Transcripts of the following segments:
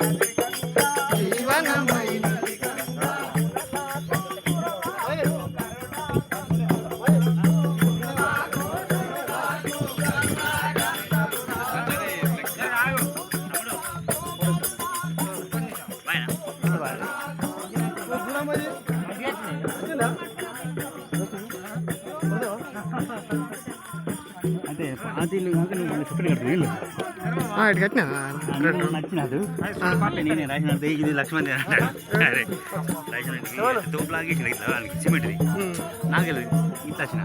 Thank you. అది నువ్వు చెప్పిన కట్టిన ఇటు కట్టినా? ఇది లక్ష్మణ్ నాకు ఇట్లా వచ్చిన.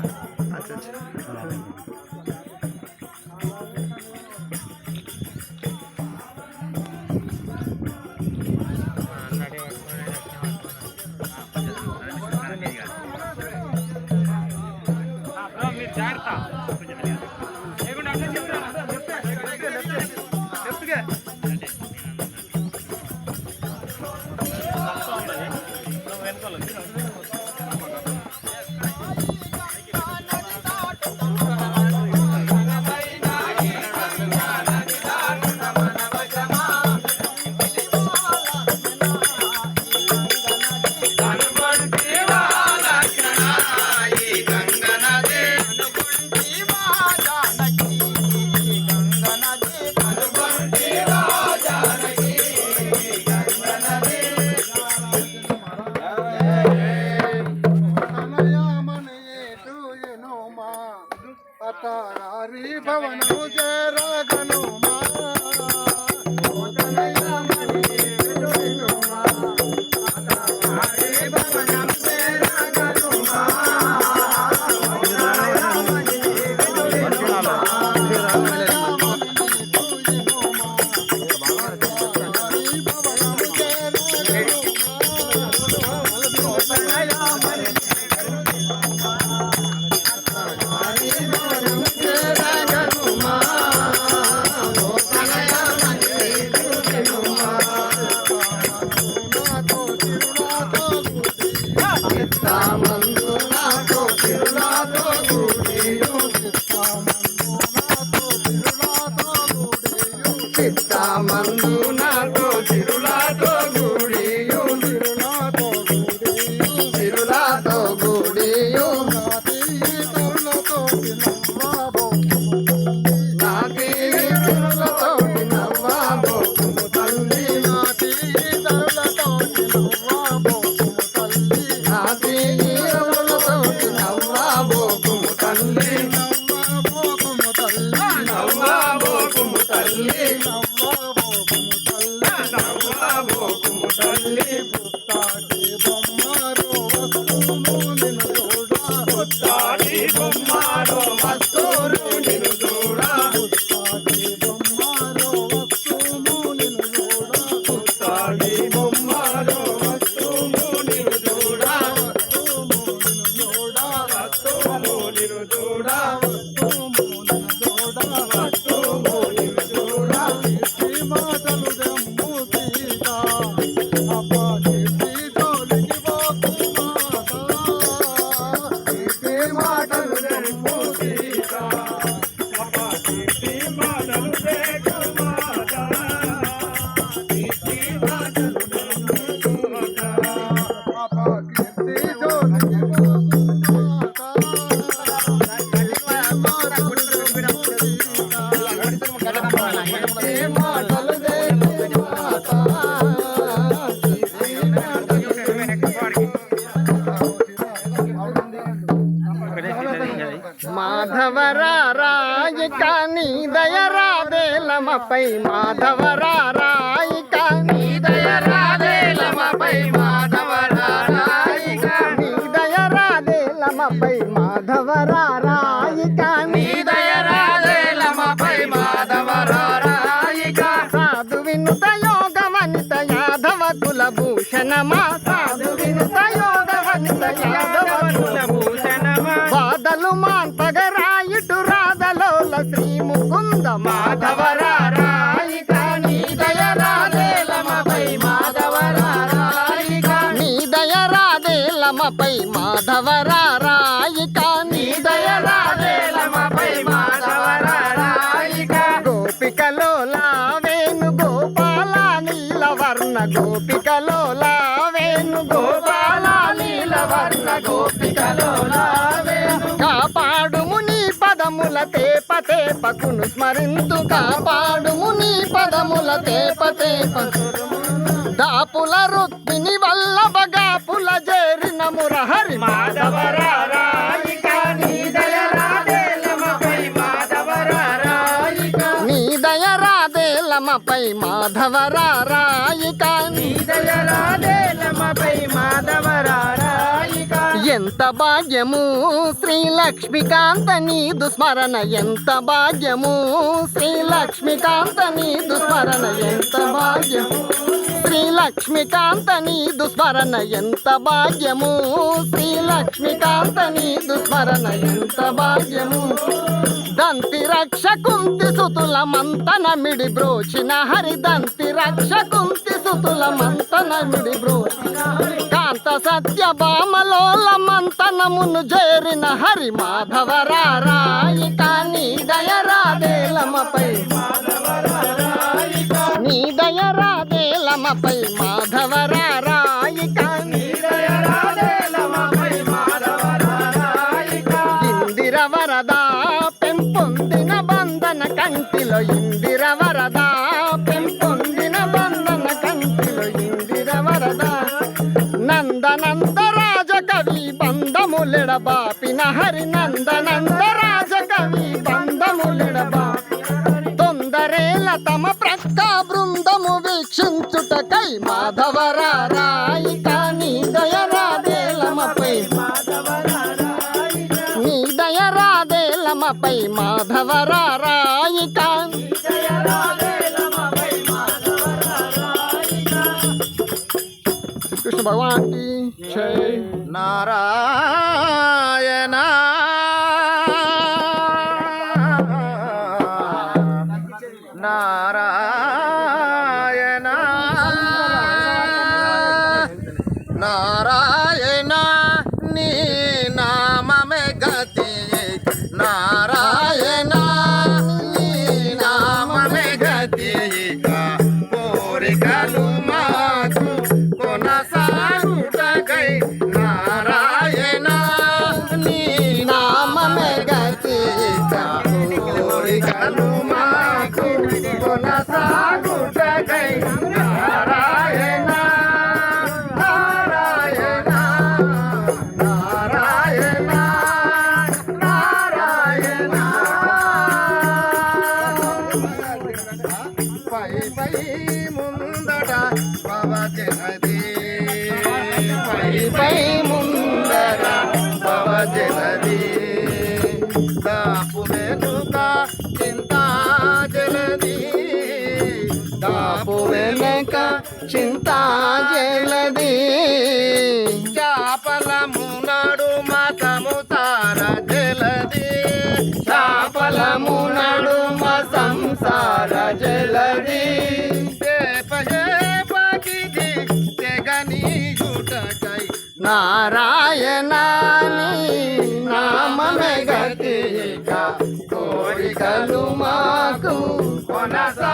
చిత్తామందు মাস্ত దయరా వేలమపై మాధవరారాయిక. నీ దయరా వేలమపై మాధవరారాయిక. నీ దయరా వేలమపై మాధవరారాయిక. నీ దయరా మాధవరారాయిక. సాధు వినుత యోగమనిత యాదవ కులభూషణమా. సాధు వినుత యోగమనిత యాదవ కులభూషణ ಮಾಧವರ తేప తేపకును స్మరింతు కాపాడుము నీ పదముల తేప తేపకును దాపుల రుక్మిణి వల్ల బగాపుల చేరిన మురహరి మాధవరాయిక నీ దయరాదేలమపై మాధవరాయిక నీ దయరాదేలమపై మాధవరాయిక నీ దయరాదేలమపై మాధవరాయిక ఎంత భాగ్యము? శ్రీ లక్ష్మీకాంత నీదు స్మరణ ఎంత భాగ్యము? శ్రీ లక్ష్మీకాంత నీదు స్మరణ ఎంత భాగ్యము? శ్రీ లక్ష్మీకాంత నీదు స్మరణ ఎంత భాగ్యము? శ్రీ లక్ష్మీకాంత నీదు స్మరణ ఎంత భాగ్యము? దంతి రక్ష కుంతి సుతుల మంతన మిడి బ్రోచిన హరి దంతి రక్ష కుంతి సుతుల మంతన మిడి బ్రోచిన కాంత సత్య బామలోలమంతనమును చేరిన హరి మాధవరాయిక కానీ దయరాదేలమపై నీ దయరాదేలమపై మాధవరాయిక బంధములెడ బాపిన హరి నందనంద రాజ కవి బంధములెడ తొందరేల తమ ప్రక్క బృందము వీక్షించుటకై మాధవరారాయి కానీ దయరాదేలమపై. నీ దయరాదేలమపై మాధవరాయిక కృష్ణ భగవాన్ নারায়ণ కోరికలు మాకు కొనసాగుటకై నారాయణ నారాయణ నారాయణ నారాయణ. పై పై ముందట పవజనది పై పై ముందర పవజనది నారాయణాని నామమే గతిగా కోరికలు మాకు కొనసా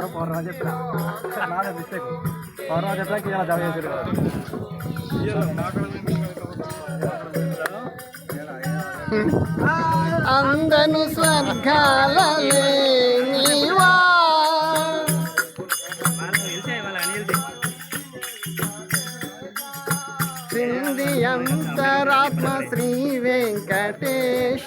పడతాయి ఆదివారం పౌర్ణమి చెప్పిన. నాదే మిస్టేక్ పౌర్ణమి చెప్పడానికి ఇలా జమ చేసాడు అందను స్వర్గాలలే నీవా. సింధి అంతరాత్మ శ్రీ వెంకటేశ.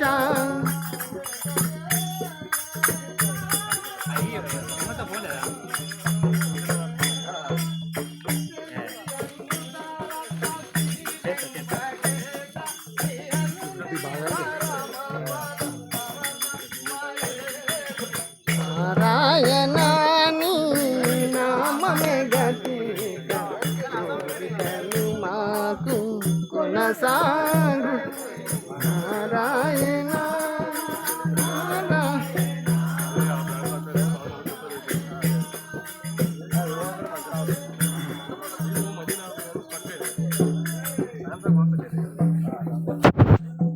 सा